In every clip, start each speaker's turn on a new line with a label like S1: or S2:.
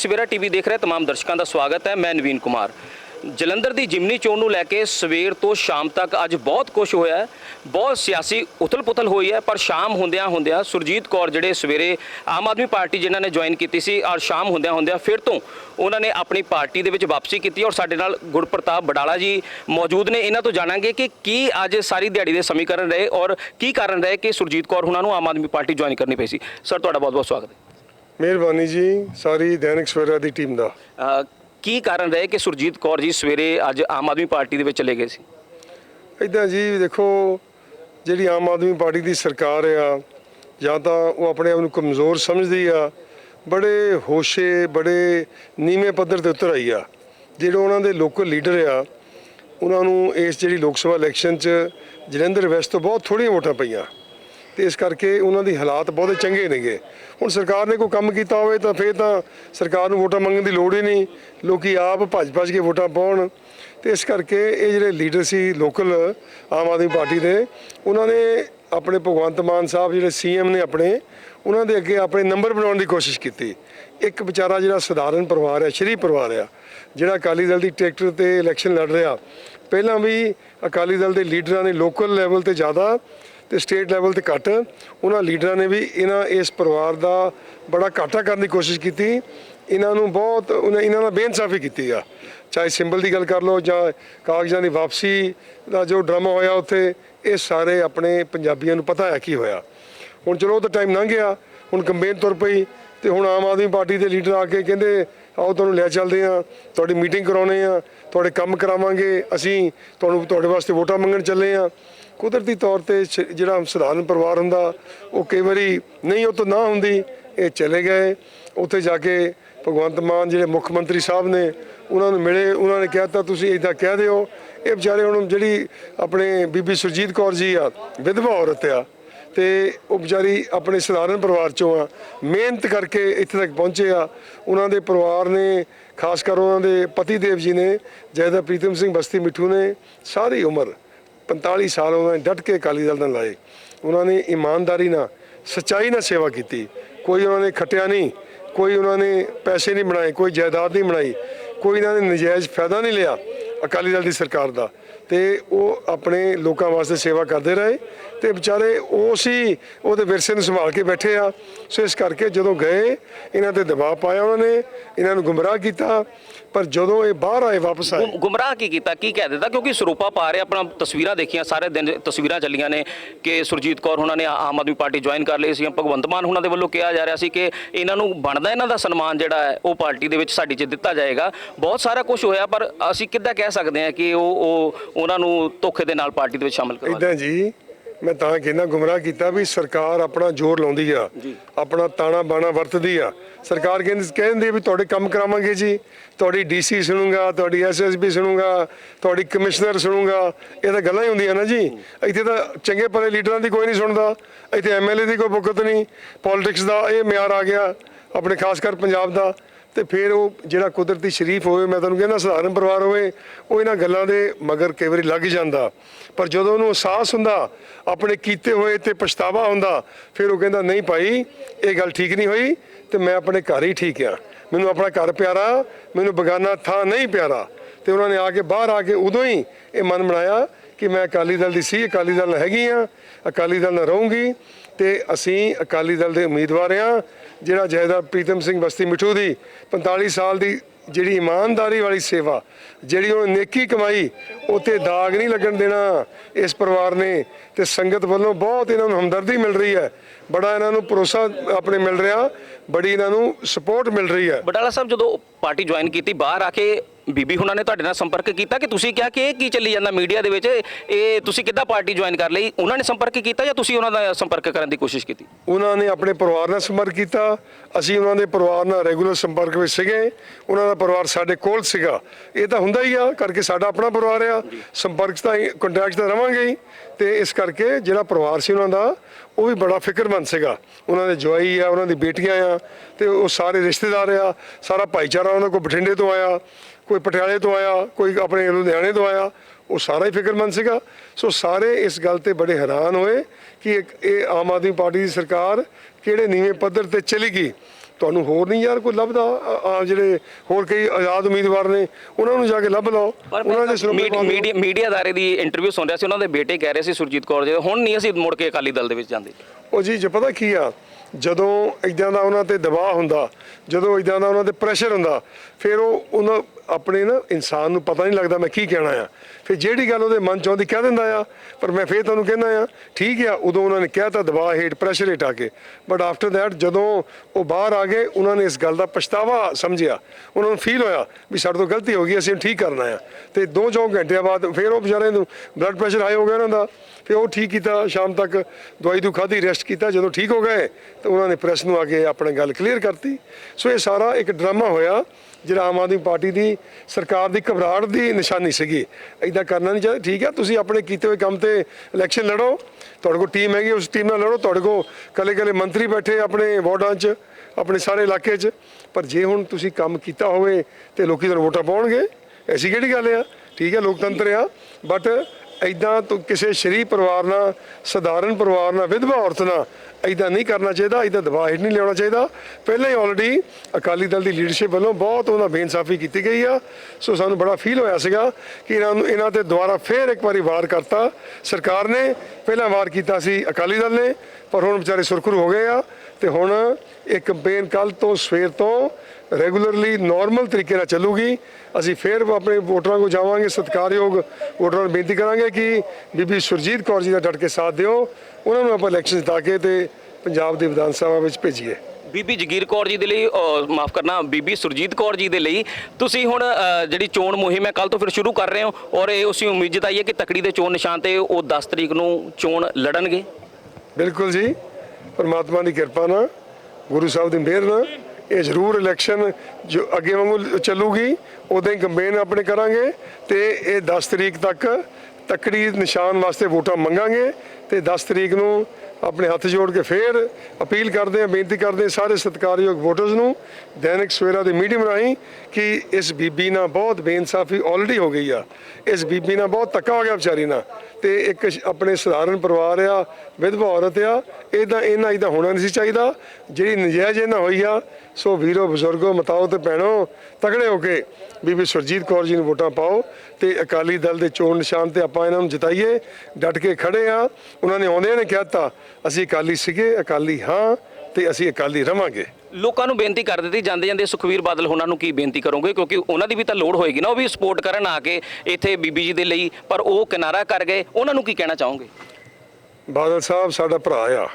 S1: ਸਵੇਰਾ TV ਦੇਖ ਰਹੇ तमाम ਦਰਸ਼ਕਾਂ ਦਾ ਸਵਾਗਤ ਹੈ ਮੈਂ ਨਵੀਨ ਕੁਮਾਰ ਜਲੰਧਰ ਦੀ ਜਿਮਨੀ ਚੋਣ ਨੂੰ ਲੈ ਕੇ ਸਵੇਰ ਤੋਂ ਸ਼ਾਮ ਤੱਕ ਅੱਜ ਬਹੁਤ ਕੁਝ ਹੋਇਆ ਹੈ ਬਹੁਤ ਸਿਆਸੀ ਉਥਲ-ਪੁਥਲ ਹੋਈ ਹੈ ਪਰ ਸ਼ਾਮ ਹੁੰਦਿਆਂ ਹੁੰਦਿਆਂ ਸੁਰਜੀਤ ਕੌਰ ਜਿਹੜੇ ਸਵੇਰੇ ਆਮ ਆਦਮੀ ਪਾਰਟੀ ਜਿਨ੍ਹਾਂ ਨੇ ਜੁਆਇਨ ਕੀਤੀ ਸੀ ਔਰ ਸ਼ਾਮ ਹੁੰਦਿਆਂ ਹੁੰਦਿਆਂ ਫਿਰ ਤੋਂ ਉਹਨਾਂ ਨੇ ਆਪਣੀ ਪਾਰਟੀ ਦੇ ਵਿੱਚ ਵਾਪਸੀ ਕੀਤੀ ਔਰ ਸਾਡੇ ਨਾਲ ਗੁਰਪ੍ਰਤਾਪ ਬਡਾਲਾ ਜੀ ਮੌਜੂਦ ਨੇ ਇਹਨਾਂ ਤੋਂ ਜਾਣਾਂਗੇ ਕਿ ਕੀ ਅੱਜ ਸਾਰੀ ਦਿਹਾੜੀ ਦੇ ਸਮੀਕਰਨ ਰਹੇ ਔਰ ਕੀ ਕਾਰਨ ਰਹੇ ਕਿ ਸੁਰਜੀਤ ਕੌਰ ਉਹਨਾਂ ਨੂੰ ਆਮ ਆਦਮੀ ਪਾਰਟੀ ਜੁਆਇਨ ਕਰਨੀ ਪਈ ਸੀ ਸਰ ਤੁਹਾਡਾ ਬਹੁਤ-ਬਹੁਤ ਸਵਾਗਤ ਹੈ
S2: ਮਿਹਰਬਾਨੀ ਜੀ ਸਾਰੀ ਦੈਨਿਕ ਸਵੇਰਾ ਦੀ ਟੀਮ ਦਾ।
S1: ਕੀ ਕਾਰਨ ਰਹੇ ਕਿ ਸੁਰਜੀਤ ਕੌਰ ਜੀ ਸਵੇਰੇ ਅੱਜ ਆਮ ਆਦਮੀ ਪਾਰਟੀ ਦੇ ਵਿੱਚ ਚਲੇ ਗਏ ਸੀ?
S2: ਇਦਾਂ ਜੀ ਦੇਖੋ ਜਿਹੜੀ ਆਮ ਆਦਮੀ ਪਾਰਟੀ ਦੀ ਸਰਕਾਰ ਆ ਜਾਂ ਤਾਂ ਉਹ ਆਪਣੇ ਆਪ ਨੂੰ ਕਮਜ਼ੋਰ ਸਮਝਦੀ ਆ ਬੜੇ ਹੋਸ਼ੇ ਬੜੇ ਨੀਵੇਂ ਪੱਧਰ ਤੇ ਉਤਰ ਆਈ ਆ। ਜਿਹੜੇ ਉਹਨਾਂ ਦੇ ਲੋਕਲ ਲੀਡਰ ਆ ਉਹਨਾਂ ਨੂੰ ਇਸ ਜਿਹੜੀ ਲੋਕ ਸਭਾ ਇਲੈਕਸ਼ਨ 'ਚ ਜਲੰਧਰ ਵੈਸਟ ਤੋਂ ਬਹੁਤ ਥੋੜ੍ਹੀਆਂ ਵੋਟਾਂ ਪਈਆਂ। ਤੇ ਇਸ ਕਰਕੇ ਉਹਨਾਂ ਦੀ ਹਾਲਾਤ ਬਹੁਤੇ ਚੰਗੇ ਨੇਗੇ। ਹੁਣ ਸਰਕਾਰ ਨੇ ਕੋਈ ਕੰਮ ਕੀਤਾ ਹੋਵੇ ਤਾਂ ਫੇਰ ਤਾਂ ਸਰਕਾਰ ਨੂੰ ਵੋਟਾਂ ਮੰਗਣ ਦੀ ਲੋੜ ਹੀ ਨਹੀਂ। ਲੋਕੀ ਆਪ ਭੱਜ ਭੱਜ ਕੇ ਵੋਟਾਂ ਪਾਉਣ। ਤੇ ਇਸ ਕਰਕੇ ਇਹ ਜਿਹੜੇ ਲੀਡਰ ਸੀ ਲੋਕਲ ਆਮ ਆਦਮੀ ਪਾਰਟੀ ਦੇ, ਉਹਨਾਂ ਨੇ ਆਪਣੇ ਭਗਵੰਤ ਮਾਨ ਸਾਹਿਬ ਜਿਹੜੇ ਸੀਐਮ ਨੇ ਆਪਣੇ, ਉਹਨਾਂ ਦੇ ਅੱਗੇ ਆਪਣੇ ਨੰਬਰ ਬਣਾਉਣ ਦੀ ਕੋਸ਼ਿਸ਼ ਕੀਤੀ। ਇੱਕ ਵਿਚਾਰਾ ਜਿਹੜਾ ਸਧਾਰਨ ਪਰਿਵਾਰ ਹੈ ਸ਼ਰੀ ਪਰਿਵਾਰ ਆ, ਜਿਹੜਾ ਅਕਾਲੀ ਦਲ ਦੀ ਟਰੈਕਟਰ ਤੇ ਇਲੈਕਸ਼ਨ ਲੜ ਰਿਹਾ। ਪਹਿਲਾਂ ਵੀ ਅਕਾਲੀ ਦਲ ਦੇ ਲੀਡਰਾਂ ਨੇ ਲੋਕਲ ਲੈਵਲ ਤੇ ਜ਼ਿਆਦਾ ਤੇ ਸਟੇਟ ਲੈਵਲ ਤੇ ਘੱਟ। ਉਹਨਾਂ ਲੀਡਰਾਂ ਨੇ ਵੀ ਇਹਨਾਂ, ਇਸ ਪਰਿਵਾਰ ਦਾ ਬੜਾ ਘਾਟਾ ਕਰਨ ਦੀ ਕੋਸ਼ਿਸ਼ ਕੀਤੀ। ਇਹਨਾਂ ਨੂੰ ਬਹੁਤ, ਉਹਨਾਂ, ਇਹਨਾਂ ਨਾਲ ਬੇਇਨਸਾਫੀ ਕੀਤੀ ਆ। ਚਾਹੇ ਸਿੰਬਲ ਦੀ ਗੱਲ ਕਰ ਲਓ ਜਾਂ ਕਾਗਜ਼ਾਂ ਦੀ ਵਾਪਸੀ ਦਾ ਜੋ ਡਰਾਮਾ ਹੋਇਆ ਉੱਥੇ, ਇਹ ਸਾਰੇ ਆਪਣੇ ਪੰਜਾਬੀਆਂ ਨੂੰ ਪਤਾ ਹੈ ਕੀ ਹੋਇਆ। ਹੁਣ ਚਲੋ ਉਹ ਤਾਂ ਟਾਈਮ ਲੰਘ ਗਿਆ, ਹੁਣ ਕੰਪੇਨ ਤੁਰ ਪਈ ਤੇ ਹੁਣ ਆਮ ਆਦਮੀ ਪਾਰਟੀ ਦੇ ਲੀਡਰ ਆ ਕੇ ਕਹਿੰਦੇ, ਆਓ ਤੁਹਾਨੂੰ ਲੈ ਚੱਲਦੇ ਆ ਤੁਹਾਡੀ ਮੀਟਿੰਗ ਕਰਾਉਣੇ ਆ, ਤੁਹਾਡੇ ਕੰਮ ਕਰਾਵਾਂਗੇ, ਅਸੀਂ ਤੁਹਾਨੂੰ, ਤੁਹਾਡੇ ਵਾਸਤੇ ਵੋਟਾਂ ਮੰਗਣ ਚੱਲੇ ਆ ਕੁਦਰਤੀ ਤੌਰ ਤੇ ਸ਼- ਜਿਹੜਾ ਸਧਾਰਨ ਪਰਿਵਾਰ ਹੁੰਦਾ, ਉਹ ਕਈ ਵਾਰੀ ਨਹੀਂ ਉਹ ਤੋਂ ਨਾ ਹੁੰਦੀ, ਇਹ ਚਲੇ ਗਏ। ਉੱਥੇ ਜਾ ਕੇ ਭਗਵੰਤ ਮਾਨ ਜਿਹੜੇ ਮੁੱਖ ਮੰਤਰੀ ਸਾਹਿਬ ਨੇ, ਉਹਨਾਂ ਨੂੰ ਮਿਲੇ, ਉਹਨਾਂ ਨੇ ਕਿਹਾ, ਤਾਂ ਤੁਸੀਂ ਇਦਾਂ ਕਹਿ ਦਿਓ। ਇਹ ਵਿਚਾਰੇ ਹੁਣ ਜਿਹੜੀ ਆਪਣੇ ਬੀਬੀ ਸੁਰਜੀਤ ਕੌਰ ਜੀ ਆ, ਵਿਧਵਾ ਔਰਤ ਆ, ਤੇ ਉਹ ਵਿਚਾਰੀ ਆਪਣੇ ਸਧਾਰਨ ਪਰਿਵਾਰ ਚੋਂ ਆ। ਮਿਹਨਤ ਕਰਕੇ ਇੱਥੇ ਤੱਕ ਪਹੁੰਚੇ ਆ। ਉਹਨਾਂ ਦੇ ਪਰਿਵਾਰ ਨੇ, ਖਾਸ ਕਰ ਉਹਨਾਂ ਦੇ ਪਤੀ ਦੇਵ ਜੀ ਨੇ, ਜੈਦਾ ਪ੍ਰੀਤਮ ਸਿੰਘ ਬਸਤੀ ਮਿੱਠੂ ਨੇ, ਸਾਰੀ ਉਮਰ 45 ਸਾਲ ਉਹਨਾਂ ਨੇ ਡਟ ਕੇ ਅਕਾਲੀ ਦਲ ਨਾਲ ਲਾਏ ਉਹਨਾਂ ਨੇ ਇਮਾਨਦਾਰੀ ਨਾਲ ਸੱਚਾਈ ਨਾਲ ਸੇਵਾ ਕੀਤੀ। ਕੋਈ ਉਹਨਾਂ ਨੇ ਖਟਿਆ ਨਹੀਂ, ਕੋਈ ਉਹਨਾਂ ਨੇ ਪੈਸੇ ਨਹੀਂ ਬਣਾਏ, ਕੋਈ ਜਾਇਦਾਦ ਨਹੀਂ ਬਣਾਈ, ਕੋਈ ਇਹਨਾਂ ਨੇ ਨਜਾਇਜ਼ ਫਾਇਦਾ ਨਹੀਂ ਲਿਆ ਅਕਾਲੀ ਦਲ ਦੀ ਸਰਕਾਰ ਦਾ। ਤੇ ਉਹ ਆਪਣੇ ਲੋਕਾਂ ਵਾਸਤੇ ਸੇਵਾ ਕਰਦੇ ਰਹੇ ਤੇ ਵਿਚਾਰੇ ਉਸ ਹੀ ਉਹਦੇ ਵਿਰਸੇ ਨੂੰ ਸੰਭਾਲ ਕੇ ਬੈਠੇ ਆ। ਸੋ ਇਸ ਕਰਕੇ ਜਦੋਂ ਗਏ, ਇਹਨਾਂ ਤੇ ਦਬਾਅ ਪਾਇਆ ਉਹਨਾਂ ਨੇ, ਇਹਨਾਂ ਨੂੰ ਗੁੰਮਰਾਹ ਕੀਤਾ, ਪਰ ਜਦੋਂ ਇਹ ਬਾਹਰ ਆਏ ਵਾਪਸ ਆਏ
S1: ਗੁੰਮਰਾਹ ਕੀ ਕੀਤਾ? ਕੀ ਕਹਿ ਦਿੱਤਾ? ਕਿਉਂਕਿ ਸਰੂਪਾ ਪਾ ਰਹੇ, ਆਪਣਾ ਤਸਵੀਰਾਂ ਦੇਖੀਆਂ, ਸਾਰੇ ਦਿਨ ਤਸਵੀਰਾਂ ਚੱਲੀਆਂ ਨੇ ਕਿ ਸੁਰਜੀਤ ਕੌਰ ਉਹਨਾਂ ਨੇ ਆਮ ਆਦਮੀ ਪਾਰਟੀ ਜੁਆਇਨ ਕਰ ਲਈ ਸੀ। ਭਗਵੰਤ ਮਾਨ ਉਹਨਾਂ ਦੇ ਵੱਲੋਂ ਕਿਹਾ ਜਾ ਰਿਹਾ ਸੀ ਕਿ ਇਹਨਾਂ ਨੂੰ ਬਣਦਾ ਇਹਨਾਂ ਦਾ ਸਨਮਾਨ ਜਿਹੜਾ ਹੈ, ਉਹ ਪਾਰਟੀ ਦੇ ਵਿੱਚ ਸਾਡੀ 'ਚ ਦਿੱਤਾ ਜਾਏਗਾ। ਬਹੁਤ ਸਾਰਾ ਕੁਝ ਹੋਇਆ, ਪਰ ਅਸੀਂ ਕਿੱਦਾਂ ਕਹਿ ਸਕਦੇ ਹਾਂ ਕਿ ਉਹ ਉਹ ਉਹਨਾਂ ਨੂੰ ਧੋਖੇ ਦੇ ਨਾਲ ਪਾਰਟੀ ਦੇ ਵਿੱਚ ਸ਼ਾਮਲ ਕਰਵਾ
S2: ਇਦਾਂ ਜੀ ਮੈਂ ਤਾਂ ਕਹਿੰਦਾ ਗੁੰਮਰਾਹ ਕੀਤਾ ਵੀ ਸਰਕਾਰ ਆਪਣਾ ਜ਼ੋਰ ਲਾਉਂਦੀ ਆ ਆਪਣਾ ਤਾਣਾ ਬਾਣਾ ਵਰਤਦੀ ਆ। ਸਰਕਾਰ ਕਹਿੰਦੀ ਕਹਿੰਦੀ ਵੀ ਤੁਹਾਡੇ ਕੰਮ ਕਰਾਵਾਂਗੇ ਜੀ ਤੁਹਾਡੀ ਡੀਸੀ ਸੁਣੂਗਾ ਤੁਹਾਡੀ ਐਸਐਸਬੀ ਸੁਣੂਗਾ ਤੁਹਾਡੀ ਕਮਿਸ਼ਨਰ ਸੁਣੂਗਾ ਇਹ ਤਾਂ ਗੱਲਾਂ ਹੀ ਹੁੰਦੀਆਂ ਨਾ ਜੀ। ਇੱਥੇ ਤਾਂ ਚੰਗੇ ਭਲੇ ਲੀਡਰਾਂ ਦੀ ਕੋਈ ਨਹੀਂ ਸੁਣਦਾ ਇੱਥੇ ਐਮਐਲਏ ਦੀ ਕੋਈ ਬੁਕਤ ਨਹੀਂ ਪੋਲਿਟਿਕਸ ਦਾ ਇਹ ਮਿਆਰ ਆ ਗਿਆ ਆਪਣੇ ਖਾਸ ਕਰ ਪੰਜਾਬ ਦਾ। ਤੇ ਫਿਰ ਉਹ ਜਿਹੜਾ ਕੁਦਰਤੀ ਸ਼ਰੀਫ ਹੋਵੇ, ਮੈਂ ਤੁਹਾਨੂੰ ਕਹਿੰਦਾ ਸਧਾਰਨ ਪਰਿਵਾਰ ਹੋਵੇ, ਉਹ ਇਹਨਾਂ ਗੱਲਾਂ ਦੇ ਮਗਰ ਕਈ ਵਾਰੀ ਲੱਗ ਜਾਂਦਾ। ਪਰ ਜਦੋਂ ਉਹਨੂੰ ਅਹਿਸਾਸ ਹੁੰਦਾ, ਆਪਣੇ ਕੀਤੇ ਹੋਏ ਤੇ ਪਛਤਾਵਾ ਹੁੰਦਾ, ਫਿਰ ਉਹ ਕਹਿੰਦਾ, ਨਹੀਂ ਭਾਈ, ਇਹ ਗੱਲ ਠੀਕ ਨਹੀਂ ਹੋਈ ਤੇ ਮੈਂ ਆਪਣੇ ਘਰ ਹੀ ਠੀਕ ਆ ਮੈਨੂੰ ਆਪਣਾ ਘਰ ਪਿਆਰਾ, ਮੈਨੂੰ ਬਗਾਨਾ ਥਾਂ ਨਹੀਂ ਪਿਆਰਾ। ਤੇ ਉਹਨਾਂ ਨੇ ਆ ਕੇ ਬਾਹਰ ਆ ਕੇ ਉਦੋਂ ਹੀ ਇਹ ਮਨ ਬਣਾਇਆ ਕਿ ਮੈਂ ਅਕਾਲੀ ਦਲ ਦੀ ਸੀ, ਅਕਾਲੀ ਦਲ ਹੈਗੀ ਆ ਅਕਾਲੀ ਦਲ ਨਾਲ ਰਹੂੰਗੀ ਤੇ ਅਸੀਂ ਅਕਾਲੀ ਦਲ ਦੇ ਉਮੀਦਵਾਰ ਆ ਜਿਹੜਾ ਜੈਦਾ ਪ੍ਰੀਤਮ ਸਿੰਘ ਬਸਤੀ ਮਿੱਠੂ ਦੀ 45 ਸਾਲ ਦੀ ਜਿਹੜੀ ਇਮਾਨਦਾਰੀ ਵਾਲੀ ਸੇਵਾ, ਜਿਹੜੀ ਉਹ ਨੇਕੀ ਕਮਾਈ, ਉਤੇ ਦਾਗ ਨਹੀਂ ਲੱਗਣ ਦੇਣਾ ਇਸ ਪਰਿਵਾਰ ਨੇ। ਤੇ ਸੰਗਤ ਵੱਲੋਂ ਬਹੁਤ ਇਹਨਾਂ ਨੂੰ ਹਮਦਰਦੀ ਮਿਲ ਰਹੀ ਹੈ। ਬੜਾ ਇਹਨਾਂ ਨੂੰ ਭਰੋਸਾ ਆਪਣੇ ਮਿਲ ਰਿਹਾ, ਬੜੀ ਇਹਨਾਂ ਨੂੰ ਸਪੋਰਟ ਮਿਲ ਰਹੀ ਹੈ।
S1: ਬਟਾਲਾ ਸਾਹਿਬ, ਜਦੋਂ ਪਾਰਟੀ ਜੁਆਇਨ ਕੀਤੀ ਬਾਹਰ ਆ ਕੇ ਬੀਬੀ ਹੁਣਾਂ ਨੇ ਤੁਹਾਡੇ ਨਾਲ ਸੰਪਰਕ ਕੀਤਾ ਕਿ ਤੁਸੀਂ ਕਿਹਾ ਕਿ ਇਹ ਕੀ ਚੱਲੀ ਜਾਂਦਾ ਮੀਡੀਆ ਦੇ ਵਿੱਚ? ਇਹ ਤੁਸੀਂ ਕਿੱਦਾਂ ਪਾਰਟੀ ਜੁਆਇਨ ਕਰ ਲਈ? ਉਹਨਾਂ ਨੇ ਸੰਪਰਕ ਕੀਤਾ ਜਾਂ ਤੁਸੀਂ ਉਹਨਾਂ ਦਾ ਸੰਪਰਕ ਕਰਨ ਦੀ ਕੋਸ਼ਿਸ਼ ਕੀਤੀ?
S2: ਉਹਨਾਂ ਨੇ ਆਪਣੇ ਪਰਿਵਾਰ ਨਾਲ ਸੰਪਰਕ ਕੀਤਾ। ਅਸੀਂ ਉਹਨਾਂ ਦੇ ਪਰਿਵਾਰ ਨਾਲ ਰੈਗੂਲਰ ਸੰਪਰਕ ਵਿੱਚ ਸੀਗੇ। ਉਹਨਾਂ ਦਾ ਪਰਿਵਾਰ ਸਾਡੇ ਕੋਲ ਸੀਗਾ। ਇਹ ਤਾਂ ਹੁੰਦਾ ਹੀ ਆ ਕਰਕੇ ਸਾਡਾ ਆਪਣਾ ਪਰਿਵਾਰ ਆ। ਸੰਪਰਕ ਤਾਂ ਕੰਟੈਕਟ ਤਾਂ ਰਵਾਂਗੇ ਹੀ। ਤੇ ਇਸ ਕਰਕੇ ਜਿਹੜਾ ਪਰਿਵਾਰ ਸੀ ਉਹਨਾਂ ਦਾ ਉਹ ਵੀ ਬੜਾ ਫਿਕਰਮੰਦ ਸੀਗਾ। ਉਹਨਾਂ ਦੇ ਜਵਾਈ ਆ ਉਹਨਾਂ ਦੀ ਬੇਟੀਆਂ ਆ ਤੇ ਉਹ ਸਾਰੇ ਰਿਸ਼ਤੇਦਾਰ ਆ। ਸਾਰਾ ਭਾਈਚਾਰਾ ਉਹਨਾਂ ਕੋਲ ਬਠਿੰਡੇ ਤੋਂ ਆਇਆ ਕੋਈ ਪਟਿਆਲੇ ਤੋਂ ਆਇਆ ਕੋਈ ਆਪਣੇ ਲੁਧਿਆਣੇ ਤੋਂ ਆਇਆ ਉਹ ਸਾਰਾ ਹੀ ਫਿਕਰਮੰਦ ਸੀਗਾ। ਸੋ ਸਾਰੇ ਇਸ ਗੱਲ ਤੇ ਬੜੇ ਹੈਰਾਨ ਹੋਏ ਕਿ ਇਹ ਆਮ ਆਦਮੀ ਪਾਰਟੀ ਦੀ ਸਰਕਾਰ ਕਿਹੜੇ ਨੀਵੇਂ ਪੱਧਰ ਤੇ ਚਲੀ ਗਈ। ਤੁਹਾਨੂੰ ਹੋਰ ਨਹੀਂ ਯਾਰ ਕੋਈ ਲੱਭਦਾ ਜਿਹੜੇ ਹੋਰ ਕਈ ਆਜ਼ਾਦ ਉਮੀਦਵਾਰ ਨੇ ਉਹਨਾਂ ਨੂੰ ਜਾ ਕੇ ਲੱਭ ਲਓ। ਉਹਨਾਂ ਦੇ
S1: ਮੀਡੀਆ ਦਾਰੇ ਦੀ ਇੰਟਰਵਿਊ ਸੁਣ ਰਿਹਾ ਸੀ ਉਹਨਾਂ ਦੇ ਬੇਟੇ ਕਹਿ ਰਹੇ ਸੀ ਸੁਰਜੀਤ ਕੌਰ ਜੀ ਹੁਣ ਨਹੀਂ ਅਸੀਂ ਮੁੜ ਕੇ ਅਕਾਲੀ ਦਲ ਦੇ ਵਿੱਚ ਜਾਂਦੇ।
S2: ਉਹ ਜੀ, ਜੇ ਪਤਾ ਕੀ ਆ, ਜਦੋਂ ਇਦਾਂ ਦਾ ਉਹਨਾਂ ਤੇ ਦਬਾਅ ਹੁੰਦਾ, ਜਦੋਂ ਇਦਾਂ ਦਾ ਉਹਨਾਂ ਤੇ ਪ੍ਰੈਸ਼ਰ ਹੁੰਦਾ, ਫਿਰ ਉਹ ਉਹਨਾਂ ਆਪਣੇ ਨਾ ਇਨਸਾਨ ਨੂੰ ਪਤਾ ਨਹੀਂ ਲੱਗਦਾ ਮੈਂ ਕੀ ਕਹਿਣਾ ਆ। ਫਿਰ ਜਿਹੜੀ ਗੱਲ ਉਹਦੇ ਮਨ ਚ ਆਉਂਦੀ ਕਹਿ ਦਿੰਦਾ ਆ, ਪਰ ਮੈਂ ਫੇਰ ਤੁਹਾਨੂੰ ਕਹਿੰਦਾ ਆ, ਠੀਕ ਆ, ਉਦੋਂ ਉਹਨਾਂ ਨੇ ਕਿਹਾ ਤਾਂ ਦਬਾਅ ਹੇਠ ਪ੍ਰੈਸ਼ਰ ਹੇਠ ਆ ਕੇ ਬਟ ਆਫਟਰ ਦੈਟ ਜਦੋਂ ਉਹ ਬਾਹਰ ਆ ਗਏ, ਉਹਨਾਂ ਨੇ ਇਸ ਗੱਲ ਦਾ ਪਛਤਾਵਾ ਸਮਝਿਆ। ਉਹਨਾਂ ਨੂੰ ਫੀਲ ਹੋਇਆ ਵੀ ਸਾਡੇ ਤੋਂ ਗਲਤੀ ਹੋ ਗਈ, ਅਸੀਂ ਠੀਕ ਕਰਨਾ ਆ। ਤੇ ਦੋ ਚੌਂ ਘੰਟਿਆਂ ਬਾਅਦ ਫਿਰ ਉਹ ਵਿਚਾਰੇ ਨੂੰ ਬਲੱਡ ਪ੍ਰੈਸ਼ਰ ਹਾਈ ਹੋ ਗਿਆ ਉਹਨਾਂ ਦਾ। ਫਿਰ ਉਹ ਠੀਕ ਕੀਤਾ, ਸ਼ਾਮ ਤੱਕ ਦਵਾਈ ਦੂ ਖਾਧੀ ਰੈਸਟ ਕੀਤਾ, ਜਦੋਂ ਠੀਕ ਹੋ ਗਏ, ਤਾਂ ਉਹਨਾਂ ਨੇ ਪ੍ਰੈਸ ਨੂੰ ਆ ਕੇ ਆਪਣੀ ਗੱਲ ਕਲੀਅਰ ਕਰਤੀ। ਸੋ ਇਹ ਸਾਰਾ ਇੱਕ ਡਰਾਮਾ ਹੋਇਆ, ਜਿਹੜਾ ਆਮ ਆਦਮੀ ਪਾਰਟੀ ਦੀ ਸਰਕਾਰ ਦੀ ਘਬਰਾਹਟ ਦੀ ਨਿਸ਼ਾਨੀ ਸੀਗੀ। ਇਦਾਂ ਕਰਨਾ ਨਹੀਂ ਚਾਹੀਦਾ। ਠੀਕ ਹੈ, ਤੁਸੀਂ ਆਪਣੇ ਕੀਤੇ ਹੋਏ ਕੰਮ ਤੇ ਇਲੈਕਸ਼ਨ ਲੜੋ, ਤੁਹਾਡੇ ਕੋਲ ਟੀਮ ਹੈਗੀ, ਉਸ ਟੀਮ ਨਾਲ ਲੜੋ, ਤੁਹਾਡੇ ਕੋਲ ਕੱਲੇ ਕੱਲੇ ਮੰਤਰੀ ਬੈਠੇ ਆਪਣੇ ਵਾਰਡਾਂ 'ਚ, ਆਪਣੇ ਸਾਰੇ ਇਲਾਕੇ 'ਚ। ਪਰ ਜੇ ਹੁਣ ਤੁਸੀਂ ਕੰਮ ਕੀਤਾ ਹੋਵੇ, ਤੇ ਲੋਕੀ ਤੁਹਾਨੂੰ ਵੋਟਾਂ ਪਾਉਣਗੇ, ਐਸੀ ਕਿਹੜੀ ਗੱਲ ਆ? ਠੀਕ ਹੈ, ਲੋਕਤੰਤਰ ਆ ਬਟ ਐਦਾਂ ਤੋਂ ਕਿਸੇ ਸ਼ਰੀਫ ਪਰਿਵਾਰ ਨਾਲ, ਸਧਾਰਨ ਪਰਿਵਾਰ ਨਾਲ, ਵਿਧਵਾ ਔਰਤ ਨਾਲ ਐਦਾਂ ਨਹੀਂ ਕਰਨਾ ਚਾਹੀਦਾ ਐਦਾਂ ਦਬਾਅ ਹੇਠ ਨਹੀਂ ਲਿਆਉਣਾ ਚਾਹੀਦਾ। ਪਹਿਲਾਂ ਹੀ ਆਲਰੇਡੀ ਅਕਾਲੀ ਦਲ ਦੀ ਲੀਡਰਸ਼ਿਪ ਵੱਲੋਂ ਬਹੁਤ ਉਹਨਾਂ ਬੇਇਨਸਾਫੀ ਕੀਤੀ ਗਈ ਆ। ਸੋ ਸਾਨੂੰ ਬੜਾ ਫੀਲ ਹੋਇਆ ਸੀਗਾ ਕਿ ਇਹਨਾਂ ਨੂੰ ਇਹਨਾਂ ਤੇ ਦੁਬਾਰਾ ਫੇਰ ਇੱਕ ਵਾਰੀ ਵਾਰ ਕਰਤਾ। ਸਰਕਾਰ ਨੇ ਪਹਿਲਾਂ ਵਾਰ ਕੀਤਾ ਸੀ ਅਕਾਲੀ ਦਲ ਨੇ ਪਰ ਹੁਣ ਵਿਚਾਰੇ ਸੁਰਖਰੂ ਹੋ ਗਏ ਆ ਤੇ ਹੁਣ ਇਹ ਕੰਪੇਨ ਕੱਲ ਤੋਂ ਸਵੇਰ ਤੋਂ ਰੈਗੂਲਰਲੀ ਨਾਰਮਲ ਤਰੀਕੇ ਨਾਲ ਚੱਲੂਗੀ। ਅਸੀਂ ਫੇਰ ਆਪਣੇ ਵੋਟਰਾਂ ਕੋਲ ਜਾਵਾਂਗੇ, ਸਤਿਕਾਰਯੋਗ ਵੋਟਰਾਂ ਨੂੰ ਬੇਨਤੀ ਕਰਾਂਗੇ ਕਿ ਬੀਬੀ ਸੁਰਜੀਤ ਕੌਰ ਜੀ ਦਾ ਡਟ ਕੇ ਸਾਥ ਦਿਓ। ਉਹਨਾਂ ਨੂੰ ਆਪਾਂ ਇਲੈਕਸ਼ਨ ਜਿਤਾ ਕੇ ਤੇ ਪੰਜਾਬ ਦੀ ਵਿਧਾਨ ਸਭਾ ਵਿੱਚ ਭੇਜੀਏ।
S1: ਬੀਬੀ ਜਗੀਰ ਕੌਰ ਜੀ ਦੇ ਲਈ ਮਾਫ ਕਰਨਾ, ਬੀਬੀ ਸੁਰਜੀਤ ਕੌਰ ਜੀ ਦੇ ਲਈ ਤੁਸੀਂ ਹੁਣ ਜਿਹੜੀ ਚੋਣ ਮੁਹਿੰਮ ਹੈ ਕੱਲ ਤੋਂ ਫਿਰ ਸ਼ੁਰੂ ਕਰ ਰਹੇ ਹੋ ਔਰ ਇਹ ਉਸੇ ਉਮੀਦ ਜਤਾਈਏ ਕਿ ਤਕੜੀ ਦੇ ਚੋਣ ਨਿਸ਼ਾਨ ਤੇ ਉਹ 10 ਤਰੀਕ ਨੂੰ ਚੋਣ ਲੜਨਗੇ।
S2: ਬਿਲਕੁਲ ਜੀ। ਪਰਮਾਤਮਾ ਦੀ ਕਿਰਪਾ ਨਾਲ, ਗੁਰੂ ਸਾਹਿਬ ਦੀ ਮਿਹਰ ਨਾਲ, ਇਹ ਜ਼ਰੂਰ ਇਲੈਕਸ਼ਨ ਜੋ ਅੱਗੇ ਵਾਂਗੂ ਚੱਲੂਗੀ, ਉਦਾਂ ਹੀ ਕੰਪੇਨ ਆਪਣੇ ਕਰਾਂਗੇ ਤੇ ਇਹ 10 ਤਰੀਕ ਤੱਕ ਤਕੜੀ ਨਿਸ਼ਾਨ ਵਾਸਤੇ ਵੋਟਾਂ ਮੰਗਾਂਗੇ ਤੇ 10 ਤਰੀਕ ਨੂੰ ਆਪਣੇ ਹੱਥ ਜੋੜ ਕੇ ਫੇਰ ਅਪੀਲ ਕਰਦੇ ਆ ਬੇਨਤੀ ਕਰਦੇ ਹਾਂ ਸਾਰੇ ਸਤਿਕਾਰਯੋਗ ਵੋਟਰਸ ਨੂੰ ਦੈਨਿਕ ਸਵੇਰਾ ਦੇ ਮੀਡੀਅਮ ਰਾਹੀਂ ਕਿ ਇਸ ਬੀਬੀ ਨਾਲ ਬਹੁਤ ਬੇਇਨਸਾਫੀ ਆਲਰੇਡੀ ਹੋ ਗਈ ਆ। ਇਸ ਬੀਬੀ ਨਾਲ ਬਹੁਤ ਧੱਕਾ ਹੋ ਗਿਆ ਵਿਚਾਰੀ ਨਾਲ ਤੇ ਇੱਕ ਆਪਣੇ ਸਧਾਰਨ ਪਰਿਵਾਰ ਆ, ਵਿਧਵਾ ਔਰਤ ਆ ਇਹਦਾ ਇਹਨਾਂ ਇਦਾਂ ਹੋਣਾ ਨਹੀਂ ਸੀ ਚਾਹੀਦਾ। ਜਿਹੜੀ ਨਜਾਇਜ਼ ਇਹਨਾਂ ਹੋਈ ਆ ਸੋ ਵੀਰੋ ਬਜ਼ੁਰਗੋ ਮਤਾਓ ਤੇ ਭੈਣੋ ਤਗੜੇ ਹੋ ਕੇ ਬੀਬੀ ਸੁਰਜੀਤ ਕੌਰ ਜੀ ਨੂੰ ਵੋਟਾਂ ਪਾਓ ਤੇ ਅਕਾਲੀ ਦਲ ਦੇ ਚੋਣ ਨਿਸ਼ਾਨ ਤੇ ਆਪਾਂ ਇਹਨਾਂ ਨੂੰ ਜਿਤਾਈਏ। ਡਟ ਕੇ ਖੜੇ ਆ ਉਹਨਾਂ ਨੇ ਆਉਂਦੇ ਨੇ ਕਹਿਤਾ ਅਸੀਂ ਅਕਾਲੀ ਸੀਗੇ ਅਕਾਲੀ ਹਾਂ ਤੇ ਅਸੀਂ ਅਕਾਲੀ ਰਵਾਂਗੇ।
S1: ਲੋਕਾਂ ਨੂੰ ਬੇਨਤੀ ਕਰ ਦਿੱਤੀ ਜਾਂਦੇ ਜਾਂਦੇ ਸੁਖਵੀਰ ਬਾਦਲ ਉਹਨਾਂ ਨੂੰ ਕੀ ਬੇਨਤੀ ਕਰੋਗੇ? ਕਿਉਂਕਿ ਉਹਨਾਂ ਦੀ ਵੀ ਤਾਂ ਲੋੜ ਹੋਏਗੀ ਨਾ ਉਹ ਵੀ ਸਪੋਰਟ ਕਰਨ ਆ ਕੇ ਇੱਥੇ ਬੀਬੀ ਜੀ ਦੇ ਲਈ ਪਰ ਉਹ ਕਿਨਾਰਾ ਕਰ ਗਏ। ਉਹਨਾਂ ਨੂੰ ਕੀ ਕਹਿਣਾ ਚਾਹੋਗੇ?
S2: ਬਾਦਲ ਸਾਹਿਬ ਸਾਡਾ ਭਰਾ ਆ।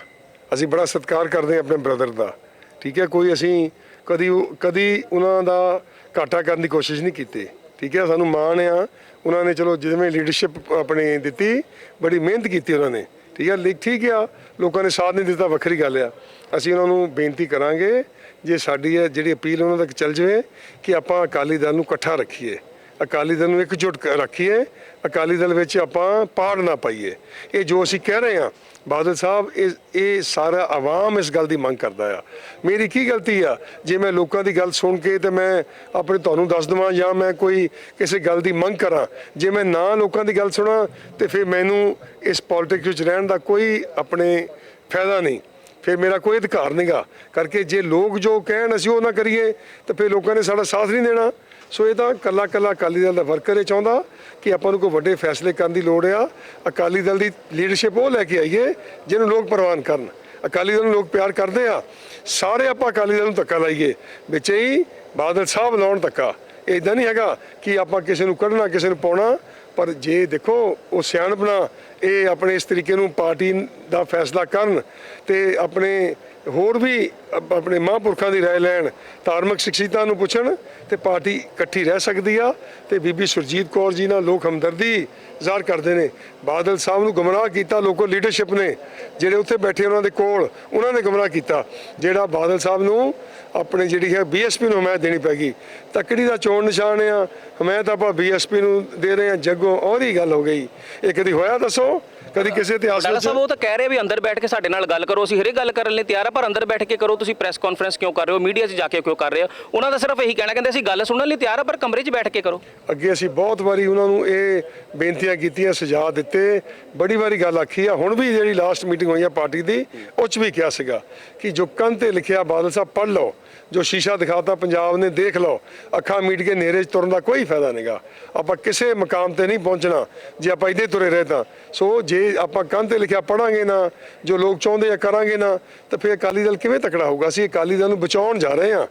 S2: ਅਸੀਂ ਬੜਾ ਸਤਿਕਾਰ ਕਰਦੇ ਆਪਣੇ ਬ੍ਰਦਰ ਦਾ। ਠੀਕ ਹੈ, ਕੋਈ ਅਸੀਂ ਕਦੀ ਉਹ- ਕਦੀ ਉਹਨਾਂ ਦਾ ਘਾਟਾ ਕਰਨ ਦੀ ਕੋਸ਼ਿਸ਼ ਨਹੀਂ ਕੀਤੀ। ਠੀਕ ਹੈ, ਸਾਨੂੰ ਮਾਣ ਆ, ਉਹਨਾਂ ਨੇ ਚਲੋ ਜਿਵੇਂ ਲੀਡਰਸ਼ਿਪ ਆਪਣੇ ਦਿੱਤੀ, ਬੜੀ ਮਿਹਨਤ ਕੀਤੀ ਉਹਨਾਂ ਨੇ। ਠੀਕ ਹੈ ਲਿਖ ਠੀਕ ਆ, ਲੋਕਾਂ ਨੇ ਸਾਥ ਨਹੀਂ ਦਿੱਤਾ, ਵੱਖਰੀ ਗੱਲ ਆ। ਅਸੀਂ ਉਹਨਾਂ ਨੂੰ ਬੇਨਤੀ ਕਰਾਂਗੇ, ਜੇ ਸਾਡੀ ਇਹ ਜਿਹੜੀ ਅਪੀਲ ਉਹਨਾਂ ਤੱਕ ਚੱਲ ਜਾਵੇ, ਕਿ ਆਪਾਂ ਅਕਾਲੀ ਦਲ ਨੂੰ ਇਕੱਠਾ ਰੱਖੀਏ। ਅਕਾਲੀ ਦਲ ਨੂੰ ਇਕਜੁੱਟ ਰੱਖੀਏ, ਅਕਾਲੀ ਦਲ ਵਿੱਚ ਆਪਾਂ ਪਾੜ ਨਾ ਪਾਈਏ। ਇਹ ਜੋ ਅਸੀਂ ਕਹਿ ਰਹੇ ਹਾਂ, ਬਾਦਲ ਸਾਹਿਬ, ਇਹ ਇਹ ਸਾਰਾ ਆਵਾਮ ਇਸ ਗੱਲ ਦੀ ਮੰਗ ਕਰਦਾ ਆ। ਮੇਰੀ ਕੀ ਗਲਤੀ ਆ? ਜੇ ਮੈਂ ਲੋਕਾਂ ਦੀ ਗੱਲ ਸੁਣ ਕੇ ਤੇ ਮੈਂ ਆਪਣੇ ਤੁਹਾਨੂੰ ਦੱਸ ਦਵਾਂ ਜਾਂ ਮੈਂ ਕੋਈ ਕਿਸੇ ਗੱਲ ਦੀ ਮੰਗ ਕਰਾਂ, ਜੇ ਮੈਂ ਨਾ ਲੋਕਾਂ ਦੀ ਗੱਲ ਸੁਣਾ, ਤੇ ਫਿਰ ਮੈਨੂੰ ਇਸ ਪੋਲਿਟਿਕਸ ਵਿੱਚ ਰਹਿਣ ਦਾ ਕੋਈ ਆਪਣੇ ਫਾਇਦਾ ਨਹੀਂ। ਫਿਰ ਮੇਰਾ ਕੋਈ ਅਧਿਕਾਰ ਨਹੀਂਗਾ ਕਰਕੇ ਜੇ ਲੋਕ ਜੋ ਕਹਿਣ ਅਸੀਂ ਉਹ ਨਾ ਕਰੀਏ, ਤਾਂ ਫਿਰ ਲੋਕਾਂ ਨੇ ਸਾਡਾ ਸਾਥ ਨਹੀਂ ਦੇਣਾ। ਸੋ ਇਹ ਤਾਂ ਕੱਲਾ ਕੱਲਾ ਅਕਾਲੀ ਦਲ ਦਾ ਵਰਕਰ ਇਹ ਚਾਹੁੰਦਾ ਕਿ ਆਪਾਂ ਨੂੰ ਕੋਈ ਵੱਡੇ ਫੈਸਲੇ ਕਰਨ ਦੀ ਲੋੜ ਆ। ਅਕਾਲੀ ਦਲ ਦੀ ਲੀਡਰਸ਼ਿਪ ਉਹ ਲੈ ਕੇ ਆਈਏ, ਜਿਹਨੂੰ ਲੋਕ ਪ੍ਰਵਾਨ ਕਰਨ। ਅਕਾਲੀ ਦਲ ਨੂੰ ਲੋਕ ਪਿਆਰ ਕਰਦੇ ਆ। ਸਾਰੇ ਆਪਾਂ ਅਕਾਲੀ ਦਲ ਨੂੰ ਧੱਕਾ ਲਾਈਏ। ਵਿੱਚ ਹੀ ਬਾਦਲ ਸਾਹਿਬ ਲਾਉਣ ਧੱਕਾ। ਇਦਾਂ ਨਹੀਂ ਹੈਗਾ ਕਿ ਆਪਾਂ ਕਿਸੇ ਨੂੰ ਕੱਢਣਾ, ਕਿਸੇ ਨੂੰ ਪਾਉਣਾ। ਪਰ ਜੇ ਦੇਖੋ, ਉਹ ਸਿਆਣਪਣਾ ਇਹ ਆਪਣੇ ਇਸ ਤਰੀਕੇ ਨੂੰ ਪਾਰਟੀ ਦਾ ਫੈਸਲਾ ਕਰਨ ਤੇ ਆਪਣੇ ਹੋਰ ਵੀ ਅਪ- ਆਪਣੇ ਮਹਾਂਪੁਰਖਾਂ ਦੀ رائے ਲੈਣ ਧਾਰਮਿਕ ਸ਼ਖਸੀਅਤਾਂ ਨੂੰ ਪੁੱਛਣ ਤੇ ਪਾਰਟੀ ਇਕੱਠੀ ਰਹਿ ਸਕਦੀ ਆ ਤੇ ਬੀਬੀ ਸੁਰਜੀਤ ਕੌਰ ਜੀ ਨਾਲ ਲੋਕ ਹਮਦਰਦੀ ਜ਼ਾਹਰ ਕਰਦੇ ਨੇ ਬਾਦਲ ਸਾਹਿਬ ਨੂੰ ਗੁੰਮਰਾਹ ਕੀਤਾ ਲੋਕੋ ਲੀਡਰਸ਼ਿਪ ਨੇ ਜਿਹੜੇ ਉੱਥੇ ਬੈਠੇ ਉਹਨਾਂ ਦੇ ਕੋਲ ਉਹਨਾਂ ਨੇ ਗੁੰਮਰਾਹ ਕੀਤਾ ਜਿਹੜਾ ਬਾਦਲ ਸਾਹਿਬ ਨੂੰ ਆਪਣੇ ਜਿਹੜੀ ਹੈ ਬੀਐਸਪੀ ਨੂੰ ਹਮਾਇਤ ਦੇਣੀ ਪੈਗੀ ਤਕੜੀ ਦਾ ਚੋਣ ਨਿਸ਼ਾਨ ਆ ਹਮਾਇਤ ਆਪਾਂ ਬੀਐਸਪੀ ਨੂੰ ਦੇ ਰਹੇ ਆ ਜੱਗੋ ਉਹਦੀ ਗੱਲ ਹੋ ਗਈ ਇਹ ਕਦੀ ਹੋਇਆ ਦੱਸੋ ਕਦੀ ਕਿਸੇ ਇਤਿਹਾਸ ਵਿੱਚ
S1: ਸਾਹਿਬ ਉਹ ਤਾਂ ਕਹਿ ਰਹੇ ਵੀ ਅੰਦਰ ਬੈਠ ਕੇ ਸਾਡੇ ਨਾਲ ਗੱਲ ਕਰੋ ਅਸੀਂ ਹਰੇ ਗੱਲ ਕਰਨ ਲਈ ਤਿਆਰ ਆ ਪਰ ਅੰਦਰ ਬੈਠ ਕੇ ਕਰੋ ਤੁਸੀਂ ਪ੍ਰੈਸ ਕਾਨਫਰੰਸ ਕਿਉਂ ਕਰ ਰਹੇ ਹੋ? ਮੀਡੀਆ 'ਚ ਜਾ ਕੇ ਕਿਉਂ ਕਰ ਰਹੇ ਹੋ? ਉਹਨਾਂ ਦਾ ਸਿਰਫ ਇਹੀ ਕਹਿਣਾ ਕਹਿੰਦੇ ਅਸੀਂ ਗੱਲ ਸੁਣਨ ਲਈ ਤਿਆਰ ਆ ਪਰ ਕਮਰੇ 'ਚ ਬੈਠ ਕੇ ਕਰੋ।
S2: ਅੱਗੇ ਅਸੀਂ ਬਹੁਤ ਵਾਰੀ ਉਹਨਾਂ ਨੂੰ ਇਹ ਬੇਨਤੀਆਂ ਕੀਤੀਆਂ ਸੁਝਾਅ ਦਿੱਤੇ। ਬੜੀ ਵਾਰੀ ਗੱਲ ਆਖੀ ਆ। ਹੁਣ ਵੀ ਜਿਹੜੀ ਲਾਸਟ ਮੀਟਿੰਗ ਹੋਈ ਆ ਪਾਰਟੀ ਦੀ ਉਹ 'ਚ ਵੀ ਕਿਹਾ ਸੀਗਾ ਕਿ ਜੋ ਕੰਨ ਤੇ ਲਿਖਿਆ ਬਾਦਲ ਸਾਹਿਬ ਪੜ੍ਹ ਲਓ। ਜੋ ਸ਼ੀਸ਼ਾ ਦਿਖਾਤਾ ਪੰਜਾਬ ਨੇ ਦੇਖ ਲਓ। ਅੱਖਾਂ ਮੀਟ ਕੇ ਨੇਰੇ 'ਚ ਤੁਰਨ ਦਾ ਕੋਈ ਫਾਇਦਾ ਨਹੀਂਗਾ ਆਪਾਂ ਕਿਸੇ ਮਕਾਮ ਤੇ ਨਹੀਂ ਪਹੁੰਚਣਾ। ਜੇ ਆਪਾਂ ਇੱਥੇ ਤੁਰੇ ਰਹੇ ਤਾਂ। ਸੋ ਜੇ ਆਪਾਂ ਕੰਨ ਤੇ ਲਿਖਿਆ ਪੜਾਂਗੇ ਨਾ, ਜੋ ਲੋਕ ਚਾਹੁੰਦੇ ਆ ਕਰਾਂਗੇ ਨਾ, ਤਾਂ ਫਿਰ ਅਕਾਲੀ ਦਲ ਕਿਵੇਂ ਤਕੜਾ ਹੋਊਗਾ? ਅਸੀਂ ਅਕਾਲੀ ਦਲ ਨੂੰ ਬਚਾਉਣ ਜਾ ਰਹੇ ਹਾਂ।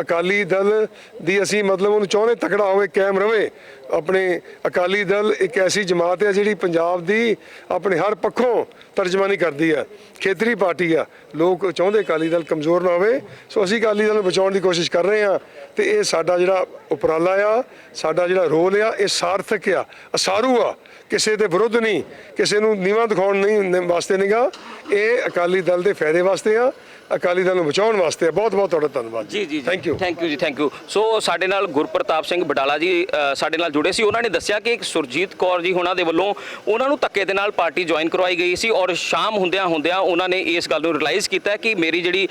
S2: ਅਕਾਲੀ ਦਲ ਦੀ ਅਸੀਂ ਮਤਲਬ ਉਹਨੂੰ ਚਾਹੁੰਦੇ ਤਕੜਾ ਹੋਵੇ, ਕਾਇਮ ਰਵੇ। ਆਪਣੇ ਅਕਾਲੀ ਦਲ ਇੱਕ ਐਸੀ ਜਮਾਤ ਹੈ ਜਿਹੜੀ ਪੰਜਾਬ ਦੀ ਆਪਣੇ ਹਰ ਪੱਖੋਂ ਤਰਜਮਾਨੀ ਕਰਦੀ ਹੈ ਖੇਤਰੀ ਪਾਰਟੀ ਆ। ਲੋਕ ਚਾਹੁੰਦੇ ਅਕਾਲੀ ਦਲ ਕਮਜ਼ੋਰ ਨਾ ਹੋਵੇ। ਸੋ ਅਸੀਂ ਅਕਾਲੀ ਦਲ ਨੂੰ ਬਚਾਉਣ ਦੀ ਕੋਸ਼ਿਸ਼ ਕਰ ਰਹੇ ਹਾਂ। ਤੇ ਇਹ ਸਾਡਾ ਜਿਹੜਾ ਉਪਰਾਲਾ ਆ ਸਾਡਾ ਜਿਹੜਾ ਰੋਲ ਆ ਇਹ ਸਾਰਥਕ ਆ ਅਸਾਰੂ ਆ। ਕਿਸੇ ਦੇ ਵਿਰੁੱਧ ਨਹੀਂ ਕਿਸੇ ਨੂੰ ਨੀਵਾਂ ਦਿਖਾਉਣ ਨਹੀਂ ਵਾਸਤੇ ਨਹੀਂਗਾ ਇਹ ਅਕਾਲੀ ਦਲ ਦੇ ਫਾਇਦੇ ਵਾਸਤੇ ਆ ਅਕਾਲੀ ਦਲ ਨੂੰ ਬਚਾਉਣ ਵਾਸਤੇ ਆ। ਬਹੁਤ ਬਹੁਤ ਤੁਹਾਡਾ ਧੰਨਵਾਦ
S1: ਜੀ। ਜੀ
S2: ਥੈਂਕ ਯੂ
S1: ਥੈਂਕ ਯੂ ਜੀ ਥੈਂਕ ਯੂ ਸੋ ਸਾਡੇ ਨਾਲ ਗੁਰਪ੍ਰਤਾਪ ਸਿੰਘ ਬਡਾਲਾ ਜੀ ਸਾਡੇ ਨਾਲ ਜੁੜੇ ਸੀ। ਉਹਨਾਂ ਨੇ ਦੱਸਿਆ ਕਿ ਇੱਕ ਸੁਰਜੀਤ ਕੌਰ ਜੀ ਉਹਨਾਂ ਦੇ ਵੱਲੋਂ ਉਹਨਾਂ ਨੂੰ ਧੱਕੇ ਦੇ ਨਾਲ ਪਾਰਟੀ ਜੁਆਇਨ ਕਰਵਾਈ ਗਈ ਸੀ ਔਰ ਸ਼ਾਮ ਹੁੰਦਿਆਂ ਹੁੰਦਿਆਂ ਉਹਨਾਂ ਨੇ ਇਸ ਗੱਲ ਨੂੰ ਰਿਅਲਾਈਜ਼ ਕੀਤਾ ਕਿ ਮੇਰੀ ਜਿਹੜੀ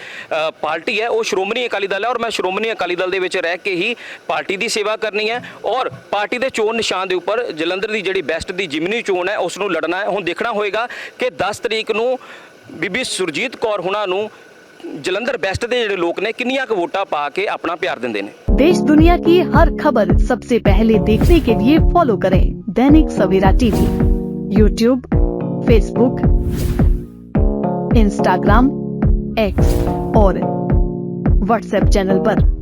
S1: ਪਾਰਟੀ ਹੈ ਉਹ ਸ਼੍ਰੋਮਣੀ ਅਕਾਲੀ ਦਲ ਹੈ ਔਰ ਮੈਂ ਸ਼੍ਰੋਮਣੀ ਅਕਾਲੀ ਦਲ ਦੇ ਵਿੱਚ ਰਹਿ ਕੇ ਹੀ ਪਾਰਟੀ ਦੀ ਸੇਵਾ ਕਰਨੀ ਹੈ ਔਰ ਪਾਰਟੀ ਦੇ ਚੋਣ ਨਿਸ਼ਾਨ ਦੇ ਉੱਪਰ ਜਲੰਧਰ ਦੀ ਜਿਹੜੀ ਬੈਸਟ ਦੀ ਜਿਮਨੀ ਚੋਣ ਹੈ ਉਸ ਨੂੰ ਲੜਨਾ ਹੈ ਹੁਣ ਦੇਖਣਾ ਹੋਏਗਾ ਕਿ 10 ਤਰੀਕ ਨੂੰ ਬੀਬੀ ਸੁਰਜੀਤ ਕੌਰ ਹੁਣਾਂ ਨੂੰ ਜਲੰਧਰ ਬੈਸਟ ਦੇ ਜਿਹੜੇ ਲੋਕ ਨੇ ਕਿੰਨੀਆਂ ਕੁ ਵੋਟਾਂ ਪਾ ਕੇ ਆਪਣਾ ਪਿਆਰ ਦਿੰਦੇ ਨੇ
S3: देश दुनिया की हर खबर सबसे पहले देखने के लिए फॉलो करें Dainik Savera TV YouTube Facebook Instagram X और व्हाट्सएप चैनल पर।